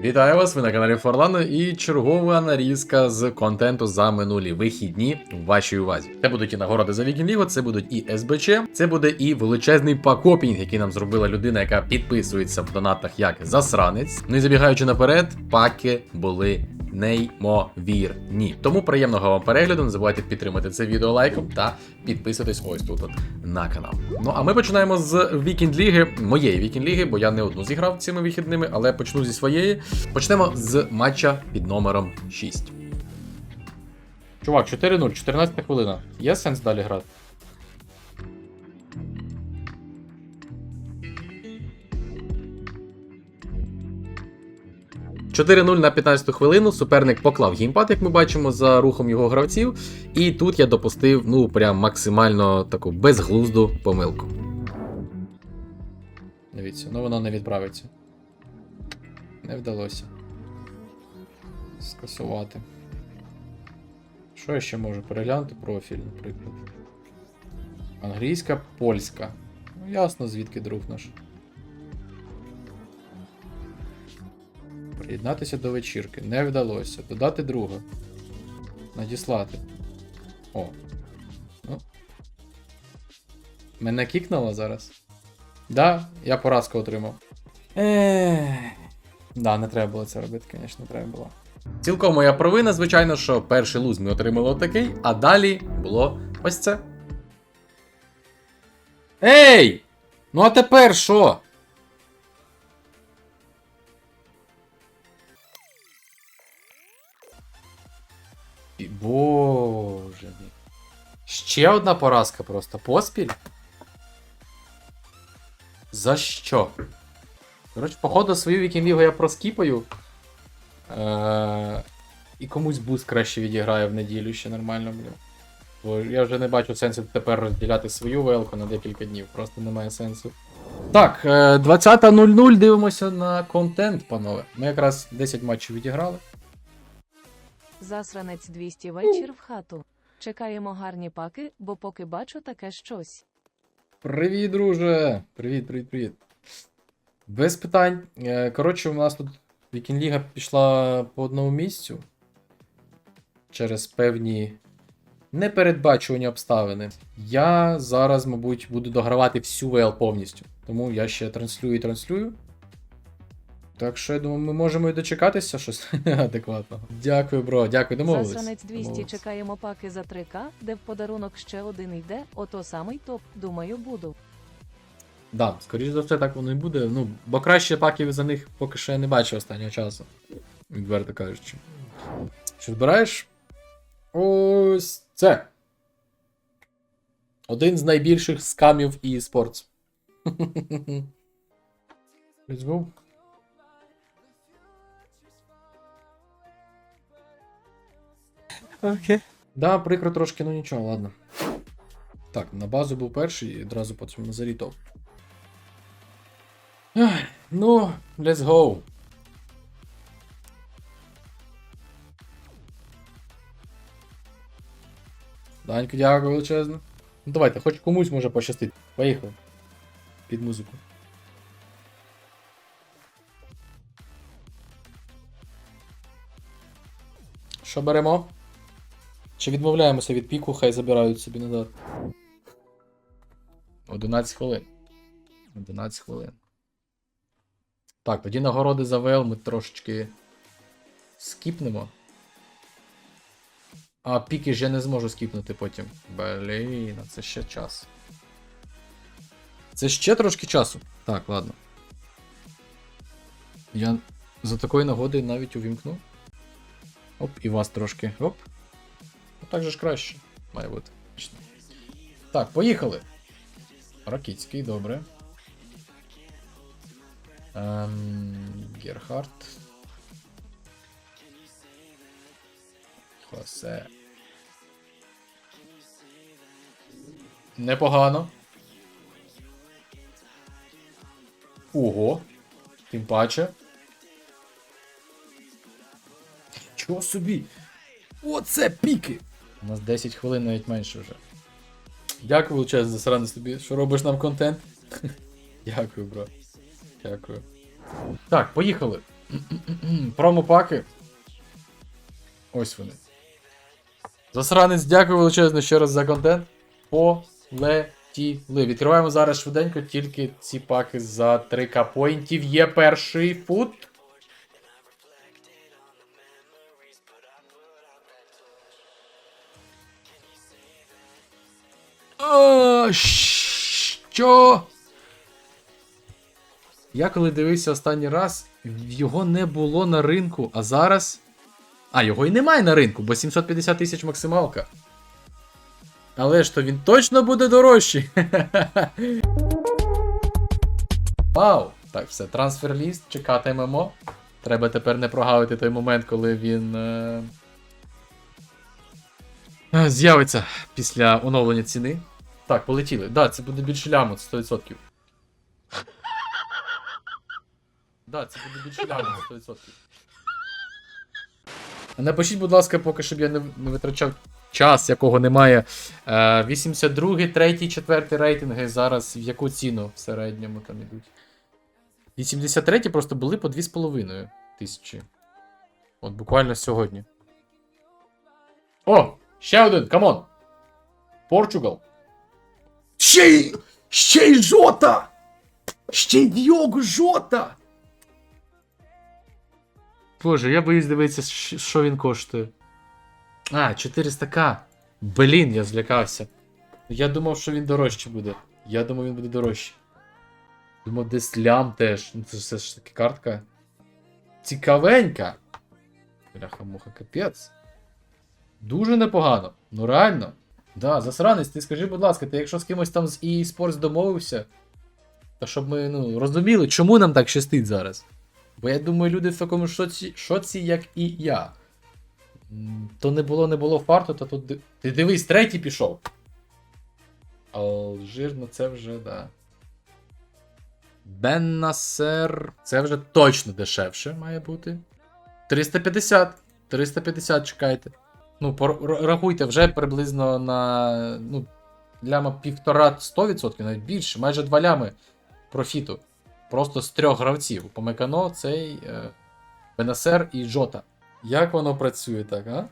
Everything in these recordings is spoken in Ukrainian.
Вітаю вас! Ви на каналі Форлано і чергова нарізка з контенту за минулі вихідні в вашій увазі. Це будуть і нагороди за Лігу, це будуть і СБЧ, це буде і величезний пакопінг, який нам зробила людина, яка підписується в донатах як засранець. Ну і забігаючи наперед, паки були неймовірні. Тому приємного вам перегляду. Не забувайте підтримати це відео лайком та підписуйтесь ось тут от на канал. Ну а ми починаємо з Вікінд Ліги, моєї Вікінд Ліги, бо я не одну зіграв цими вихідними, але почну зі своєї. Почнемо з матча під номером 6. Чувак, 4-0, 14 хвилина. Є сенс далі грати? «4-0 на 15 хвилину. Суперник поклав геймпад, як ми бачимо, за рухом його гравців. І тут я допустив, ну, прям максимально таку безглузду помилку. Дивіться, ну воно не відправиться. Не вдалося. Скасувати. Що я ще можу? Переглянути профіль, наприклад. Англійська, польська. Ну, ясно, звідки друг наш. Приєднатися до вечірки. Не вдалося. Додати друга. Надіслати. О. Ну. Мене кікнуло зараз. Да, я поразку отримав. Ех. Да, не треба було це робити, звісно, не треба було. Цілком моя провина, звичайно, що перший луз ми отримали отакий, а далі було ось це. Ей! Ну а тепер що? І- Боже мій. Ще одна поразка просто. Поспіль? За що? Коротше, походу свою вікінг-лігу я проскіпаю. Е- і комусь буст краще відіграє в неділю ще нормально, блін. Бо я вже не бачу сенсу тепер розділяти свою велку на декілька днів, просто немає сенсу. Так, е, 20.00 дивимося на контент, панове. Ми якраз 10 матчів відіграли. Засранець 200 вечір в хату. Чекаємо гарні паки, бо поки бачу таке щось. Привіт, друже! Привіт, привіт, привіт. Без питань. Е, Коротше, у нас тут Вікінг-ліга пішла по одному місцю. Через певні непередбачувані обставини. Я зараз, мабуть, буду догравати всю ВЛ повністю. Тому я ще транслюю і транслюю. Так що я думаю, ми можемо і дочекатися щось адекватного. Дякую, бро, дякую, домовились. Засранець 200 домовились. чекаємо паки за 3К, де в подарунок ще один йде, ото самий топ, думаю, буду. Да, скоріш за все, так воно і буде. Ну, бо краще паків за них поки що я не бачив останнього часу. Відверто кажучи. Що збираєш? Ось це. Один з найбільших скамів і спортс. Let's go. Окей. Да, прикро трошки, ну нічого, ладно. Так, на базу був перший і одразу потім на зарітов. Ну, let's go. Данько, дякую величезно. Ну давайте, хоч комусь може пощастити. Поїхали. Під музику. Що беремо? Чи відмовляємося від піку, хай забирають собі назад. 11 хвилин. 11 хвилин. Так, тоді нагороди за ВЛ ми трошечки скіпнемо. А піки ж я не зможу скіпнути потім. Блін, це ще час. Це ще трошки часу. Так, ладно. Я за такої нагоди навіть увімкну. Оп, і вас трошки. Оп. Ну так же ж краще. Має бути. Так, поїхали. Ракітський, добре. Ем, Герхард. Хосе. Непогано. Ого. Тим паче. Чого собі? Оце піки! У нас 10 хвилин навіть менше вже. Дякую величезно за сраний тобі, що робиш нам контент. Дякую, бро. Дякую. Так, поїхали. Промопаки. Ось вони. Засранець, дякую величезно ще раз за контент. Полетіли. Відкриваємо зараз швиденько тільки ці паки за 3к поінтів. Є перший фут. Я коли дивився останній раз, його не було на ринку, а зараз. А, його і немає на ринку, бо 750 тисяч максималка. Але ж то він точно буде дорожчий. Вау! Так, все, трансфер ліст, чекатимемо. Треба тепер не прогавити той момент, коли він. Е... е, З'явиться після оновлення ціни. Так, полетіли. Да, це буде більше ляму, 100%. Да, це буде більше ляму, 100%. Напишіть, будь ласка, поки щоб я не, не витрачав час, якого немає. Е, 82, 3, 4 рейтинги зараз в яку ціну в середньому там ідуть? 83 просто були по 2,5 тисячі. От буквально сьогодні. О! Ще один, камон! Португал. Ще й. Ще й жота! Ще й Діого жота! Боже, я боюсь дивитися, що він коштує. А, 400к. Блін, я злякався. Я думав, що він дорожче буде. Я думав, він буде дорожче. Думав, десь лям теж. Ну це все ж таки картка. Цікавенька. Бляха муха, капець. Дуже непогано. Ну реально. Да, засранець, ти скажи, будь ласка, ти якщо з кимось там з EA Sports домовився, то щоб ми ну, розуміли, чому нам так щастить зараз. Бо я думаю, люди в такому шоці, шоці як і я. То не було, не було фарту, то тут. Ти дивись, третій пішов. Алжир, ну це вже, да. Беннасер. Це вже точно дешевше має бути. 350. 350 чекайте. Ну, рахуйте, вже приблизно на. Ну, ляма півтора 100%, навіть більше, майже 2 лями профіту. Просто з трьох гравців. Помекано, цей е, Бенасер і Джота. Як воно працює так, а?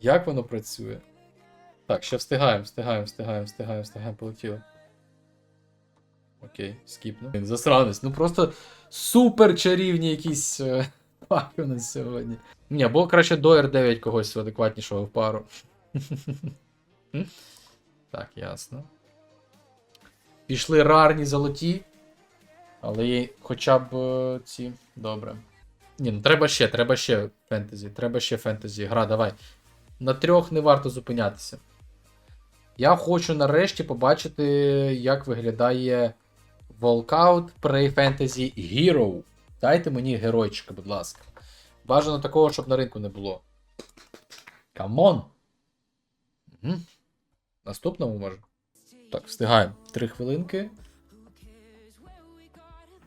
Як воно працює? Так, ще встигаємо, встигаємо, встигаємо, встигаємо, встигаємо, полетіло. Окей, скіпну. Засранець. Ну просто супер чарівні якісь е, паки у нас сьогодні. Ні, або краще до R9 когось адекватнішого в пару. так, ясно. Пішли рарні золоті. Але є хоча б е, ці. Добре. Ні, ну треба ще, треба ще фентезі. Треба ще фентезі. Гра, давай. На трьох не варто зупинятися. Я хочу нарешті побачити, як виглядає Walkout Prey Fantasy Hero. Дайте мені геройчика, будь ласка. Бажано такого, щоб на ринку не було. Камон! Угу. Наступному може. Так, встигаємо. Три хвилинки.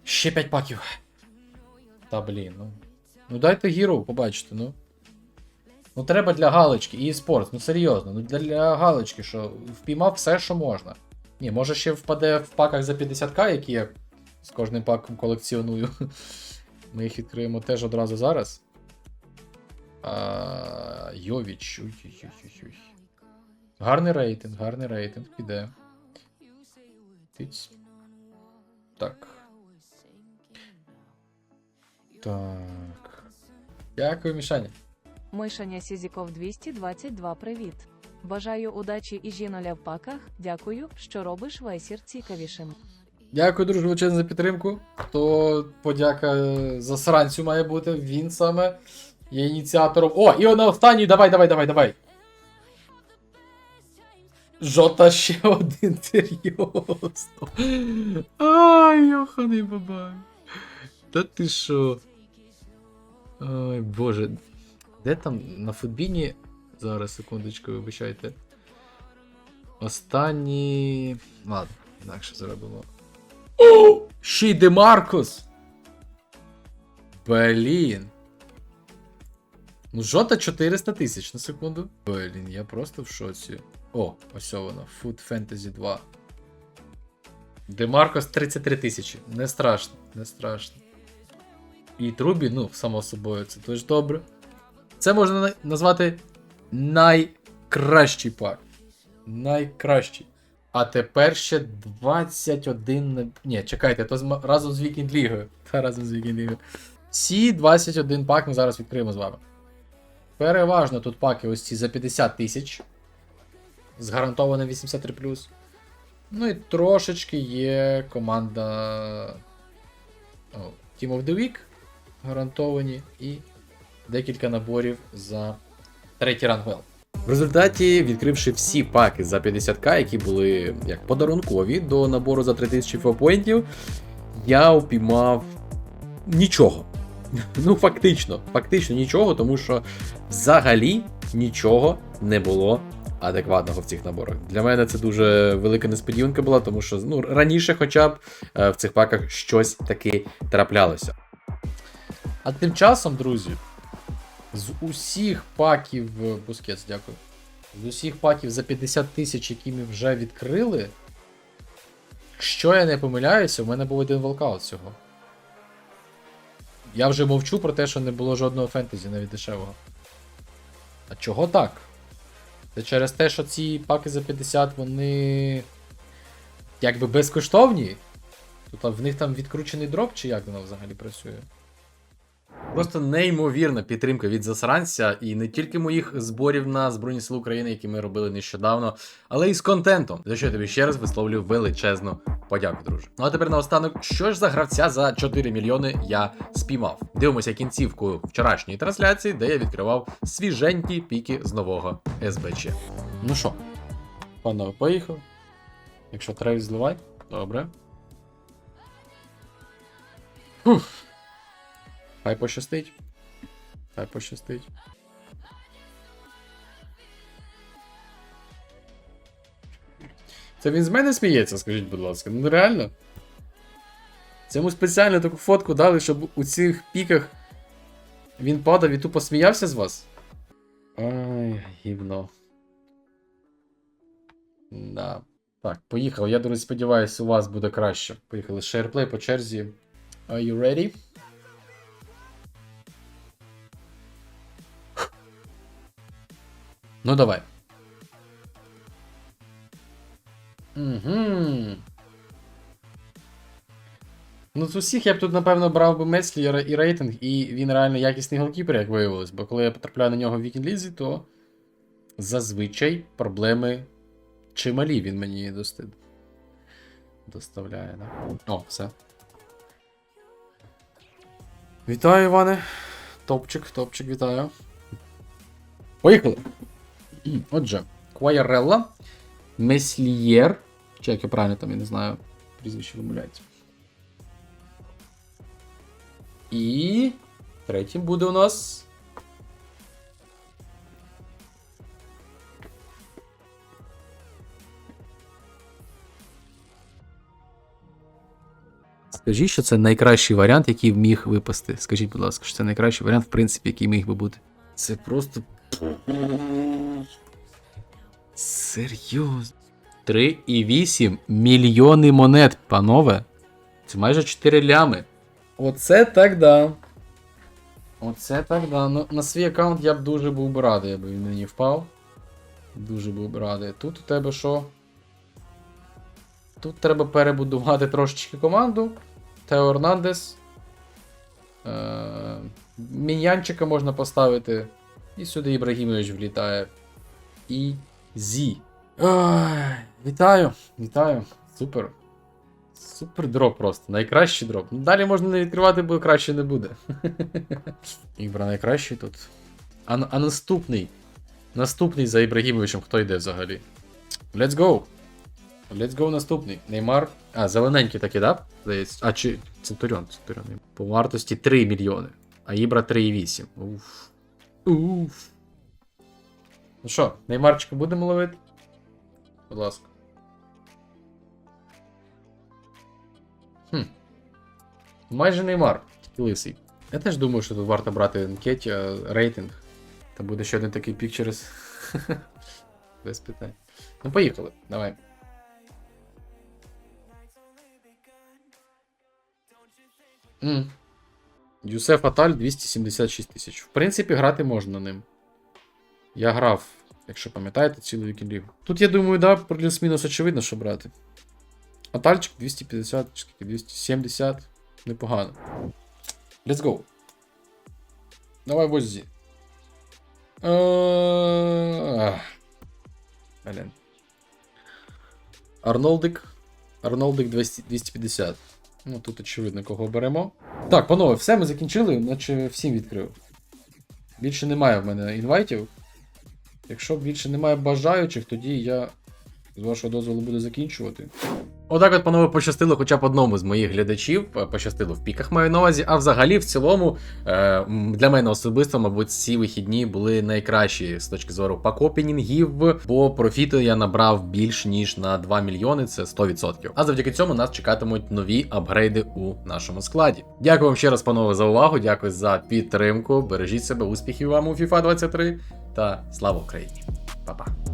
Ще 5 паків. Та блін, ну. Ну дайте Hero, побачите, ну. Ну треба для галочки і спорт, ну серйозно, ну для, галочки, що впіймав все, що можна. Ні, може ще впаде в паках за 50к, які я з кожним паком колекціоную. Ми їх відкриємо теж одразу зараз. А, Йовіч. Ой-ой-ой-ой. Гарний рейтинг, гарний рейтинг, піде. Тиць. Так. Так. Дякую, Мішаня. Мишаня Сізіков 222 привіт. Бажаю удачі і жіноля в паках. Дякую, що робиш вайсір цікавішим. Дякую, друже, величезно за підтримку. То подяка засранцю має бути. Він саме є ініціатором. О, і на останній, давай, давай, давай, давай. Жота ще один серйозно. Ай, йоханий бабай. Та ти що? Ой, боже. Де там на футбіні? Зараз, секундочку, вибачайте. Останні. Ладно, інакше зробимо. О! Ще й Демаркус! Блін. Ну, жота 400 тисяч на секунду. Блін, я просто в шоці. О, ось воно. Food Fantasy 2. Демаркос 33 тисячі. Не страшно, не страшно. І Трубі, ну, само собою, це теж добре. Це можна назвати найкращий пак. Найкращий. А тепер ще 21. Ні, чекайте, то разом з Вікінд Лігою. Та разом з Вікінд Лігою. Всі 21 пак ми зараз відкриємо з вами. Переважно тут паки ось ці за 50 тисяч. З гарантованим 83. Ну і трошечки є команда Team of the Week гарантовані і декілька наборів за третій ранг Well. В результаті, відкривши всі паки за 50к, які були як подарункові до набору за 3000 фопоінтів, я упіймав нічого. Ну, фактично, фактично нічого, тому що взагалі нічого не було адекватного в цих наборах. Для мене це дуже велика несподіванка була, тому що ну, раніше, хоча б е, в цих паках щось таки траплялося. А тим часом, друзі, з усіх паків. Бускетс, дякую. З усіх паків за 50 тисяч, які ми вже відкрили. Якщо я не помиляюся, у мене був один волкаут всього. Я вже мовчу про те, що не було жодного фентезі навіть дешевого. А чого так? Це через те, що ці паки за 50, вони. якби безкоштовні. Тут в них там відкручений дроп, чи як воно взагалі працює? Просто неймовірна підтримка від засранця, і не тільки моїх зборів на Збройні Сили України, які ми робили нещодавно, але й з контентом. За що я тобі ще раз висловлюю величезну подяку, друже. Ну а тепер наостанок, що ж за гравця за 4 мільйони я спіймав? Дивимося кінцівку вчорашньої трансляції, де я відкривав свіженькі піки з нового СБЧ. Ну що, панове, поїхав. Якщо треба, зливай. Добре. Фух. Хай пощастить. Хай пощастить. Це він з мене сміється, скажіть, будь ласка. Ну реально. Цьому спеціально таку фотку дали, щоб у цих піках він падав і тупо сміявся з вас. Ай, гівно. Да. Так, поїхали. Я, друзі, сподіваюся, у вас буде краще. Поїхали. Шерплей по черзі. Are you ready? Ну давай. Угу. Ну, з усіх я б тут, напевно, брав би Мецлієра і рейтинг, і він реально якісний голкіпер, як виявилось. Бо коли я потрапляю на нього в Вікінг Лізі, то зазвичай проблеми чималі він мені дости... доставляє. Да? О, все. Вітаю, Іване. Топчик, топчик, вітаю. Поїхали. Отже, Квайрелла, Меслієр. Чи як я правильно там, я не знаю, прізвище вимовляється. І. Третім буде у нас. Скажіть, що це найкращий варіант, який міг випасти. Скажіть, будь ласка, що це найкращий варіант, в принципі, який міг би бути. Це просто. Серйозно. 3,8 мільйони монет, панове. Це майже 4 лями. Оце так да. Оце так да. Ну, на свій аккаунт я б дуже був би радий, аби він мені впав. Дуже був би радий. Тут у тебе що? Тут треба перебудувати трошечки команду. Тео Ернандес. Е- Мінянчика можна поставити. І сюди Ібрагімович влітає. І Зі. Ой, вітаю, вітаю. Супер. Супер дроп просто. Найкращий дроп. Ну, далі можна не відкривати, бо краще не буде. Ібра найкращий тут. А, а наступний. Наступний за Ібрагімовичем хто йде взагалі? Let's go. Let's go наступний. Неймар. А, зелененький таки, да? А чи. Центуріон, Центуріон. По вартості 3 мільйони. А Ібра 3,8. Уф. Уф. Ну що, Неймарчика будемо ловити? Будь ласка. Хм. Майже Неймар, тільки лисий. Я теж думаю, що тут варто брати анкеті, рейтинг. Та буде ще один такий пік через. Без питань. Ну, поїхали. Давай. М. Юсеф Аталь 276 тисяч. В принципі, грати можна ним. Я грав, якщо пам'ятаєте, цілу вікінлігу. Тут, я думаю, да, плюс-мінус очевидно, що брати. Атальчик 250, скільки, 270. Непогано. Let's go. Давай возі. Е. Арнолдик. Арнолдик 250. Ну, тут очевидно, кого беремо. Так, панове, все, ми закінчили, наче всім відкрив. Більше немає в мене інвайтів. Якщо більше немає бажаючих, тоді я з вашого дозволу буду закінчувати. Отак от, панове, пощастило хоча б одному з моїх глядачів. Е, Пощастило в піках маю на увазі, а взагалі, в цілому, е, для мене особисто, мабуть, ці вихідні були найкращі з точки зору пакопінінгів, бо профіту я набрав більш ніж на 2 мільйони, це 100%. А завдяки цьому нас чекатимуть нові апгрейди у нашому складі. Дякую вам ще раз, панове, за увагу. Дякую за підтримку. Бережіть себе, успіхів вам у FIFA 23 та слава Україні! Па-па!